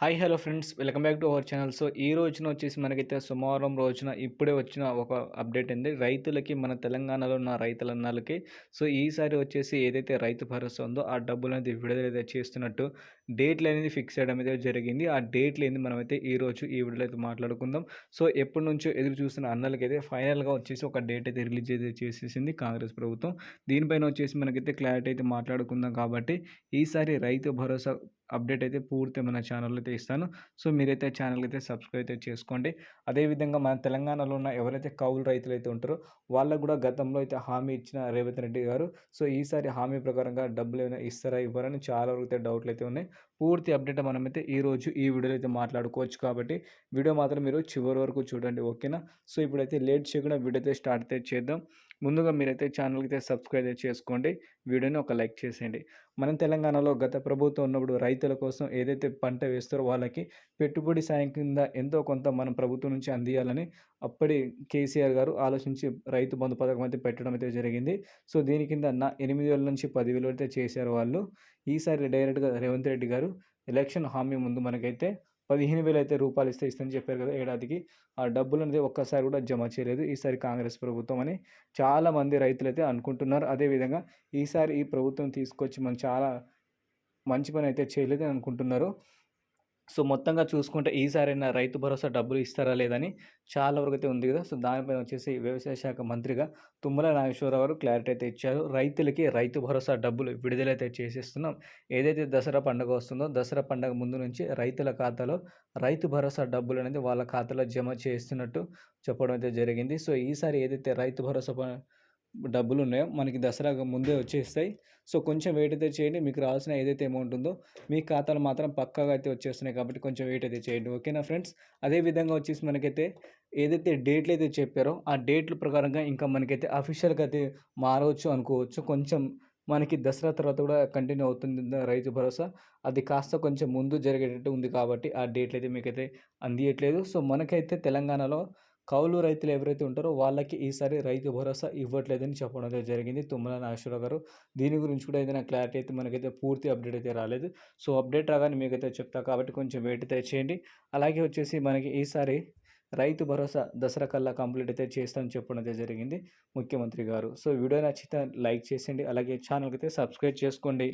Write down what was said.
Hi hello friends welcome back to our channel. So ఈ రోజున వచ్చేసి మనకైతే సోమవారం రోజున ఇప్పుడే వచ్చిన ఒక అప్డేట్ అండి. రైతులకి మన తెలంగాణలో ఉన్న రైతులన్నాళ్ళకి సో ఈసారి వచ్చేసి ఏదైతే రైతు భరోసా ఉందో ఆ డబ్బులు అనేది విడుదల చేస్తున్నట్టు డేట్లు అనేది ఫిక్స్ చేయడం అయితే జరిగింది. ఆ డేట్లు ఏంది మనమైతే ఈ రోజు ఈ వీడియోలో అయితే మాట్లాడుకుందాం. సో ఎప్పటి నుంచో ఎదురు చూస్తున్న అన్నలకైతే ఫైనల్గా వచ్చేసి ఒక డేట్ అయితే రిలీజ్ అయితే చేసేసింది కాంగ్రెస్ ప్రభుత్వం. దీనిపైన వచ్చేసి మనకైతే క్లారిటీ అయితే మాట్లాడుకుందాం కాబట్టి ఈసారి రైతు భరోసా అప్డేట్ అయితే పూర్తి మన ఛానల్లో అయితే ఇస్తాను. సో మీరైతే ఛానల్ అయితే సబ్స్క్రైబ్ అయితే చేసుకోండి. అదేవిధంగా మన తెలంగాణలో ఉన్న ఎవరైతే కౌలు రైతులు అయితే ఉంటారో వాళ్ళకు కూడా గతంలో అయితే హామీ ఇచ్చిన రేవంత్ రెడ్డి గారు సో ఈసారి హామీ ప్రకారంగా డబ్బులు ఏమైనా ఇస్తారా ఇవ్వరని చాలా వరకు అయితే డౌట్లు అయితే ఉన్నాయి. పూర్తి అప్డేట్ మనమైతే ఈ రోజు ఈ వీడియోలో అయితే మాట్లాడుకోవచ్చు కాబట్టి వీడియో మాత్రం మీరు చివరి వరకు చూడండి ఓకేనా? సో ఇప్పుడైతే లేట్ చేయకుండా వీడియో అయితే స్టార్ట్ అయితే చేద్దాం. ముందుగా మీరైతే ఛానల్కి అయితే సబ్స్క్రైబ్ చేసుకోండి వీడియోని ఒక లైక్ చేసేయండి. మన తెలంగాణలో గత ప్రభుత్వం ఉన్నప్పుడు రైతుల కోసం ఏదైతే పంట వేస్తారో వాళ్ళకి పెట్టుబడి సాయం కింద ఎంతో కొంత మనం ప్రభుత్వం నుంచి అందియాలని అప్పటి కేసీఆర్ గారు ఆలోచించి రైతు బంధు పథకం అయితే పెట్టడం అయితే జరిగింది. సో దీని కింద నా ఎనిమిది వేల నుంచి పదివేలు అయితే చేశారు వాళ్ళు. ఈసారి డైరెక్ట్గా రేవంత్ రెడ్డి గారు ఎలక్షన్ హామీ ముందు మనకైతే పదిహేను వేలు అయితే రూపాయలు ఇస్తే ఇస్తని చెప్పారు కదా ఏడాదికి. ఆ డబ్బులు అనేది ఒక్కసారి కూడా జమ చేయలేదు. ఈసారి కాంగ్రెస్ ప్రభుత్వం అని చాలామంది రైతులు అయితే అనుకుంటున్నారు. అదేవిధంగా ఈసారి ఈ ప్రభుత్వం తీసుకొచ్చి మనం చాలా మంచి పని అయితే చేయలేదని అనుకుంటున్నారు. సో మొత్తంగా చూసుకుంటే ఈసారైనా రైతు భరోసా డబ్బులు ఇస్తారా లేదని చాలా వరకు అయితే ఉంది కదా! సో దానిపైన వచ్చేసి వ్యవసాయ శాఖ మంత్రిగా తుమ్మల నాగేశ్వరరావు గారు క్లారిటీ అయితే ఇచ్చారు. రైతులకి రైతు భరోసా డబ్బులు విడుదలైతే చేసేస్తున్నాం. ఏదైతే దసరా పండుగ వస్తుందో దసరా పండుగ ముందు నుంచి రైతుల ఖాతాలో రైతు భరోసా డబ్బులు అనేది వాళ్ళ ఖాతాలో జమ చేస్తున్నట్టు చెప్పడం అయితే జరిగింది. సో ఈసారి ఏదైతే రైతు భరోసా డబ్బులు ఉన్నాయో మనకి దసరా ముందే వచ్చేస్తాయి. సో కొంచెం వెయిట్ అయితే చేయండి. మీకు రావాల్సిన ఏదైతే అమౌంట్ ఉందో మీ ఖాతాలు మాత్రం పక్కాగా అయితే వచ్చేస్తున్నాయి కాబట్టి కొంచెం వెయిట్ అయితే చేయండి. ఓకేనా ఫ్రెండ్స్ అదే విధంగా వచ్చేసి మనకైతే ఏదైతే డేట్లు అయితే చెప్పారో ఆ డేట్ల ప్రకారంగా ఇంకా మనకైతే అఫీషియల్గా అయితే మారవచ్చు అనుకోవచ్చు. కొంచెం మనకి దసరా తర్వాత కూడా కంటిన్యూ అవుతుంది రైతు భరోసా. అది కాస్త కొంచెం ముందు జరిగేటట్టు ఉంది కాబట్టి ఆ డేట్లు అయితే మీకైతే అందియట్లేదు. సో మనకైతే తెలంగాణలో కౌలు రైతులు ఎవరైతే ఉంటారో వాళ్ళకి ఈసారి రైతు భరోసా ఇవ్వట్లేదని చెప్పడం అయితే జరిగింది. తుమ్మల నాగేశ్వరరావు గారు దీని గురించి కూడా ఏదైనా క్లారిటీ అయితే మనకైతే పూర్తి అప్డేట్ అయితే రాలేదు. సో అప్డేట్ రాగానే మీకైతే చెప్తా కాబట్టి కొంచెం వెయిట్ అయితే చేయండి. అలాగే వచ్చేసి మనకి ఈసారి రైతు భరోసా దసరా కల్లా కంప్లీట్ అయితే చేస్తామని చెప్పడం అయితే జరిగింది ముఖ్యమంత్రి గారు. సో వీడియో నచ్చితే లైక్ చేసేయండి. అలాగే ఛానల్కి అయితే సబ్స్క్రైబ్ చేసుకోండి.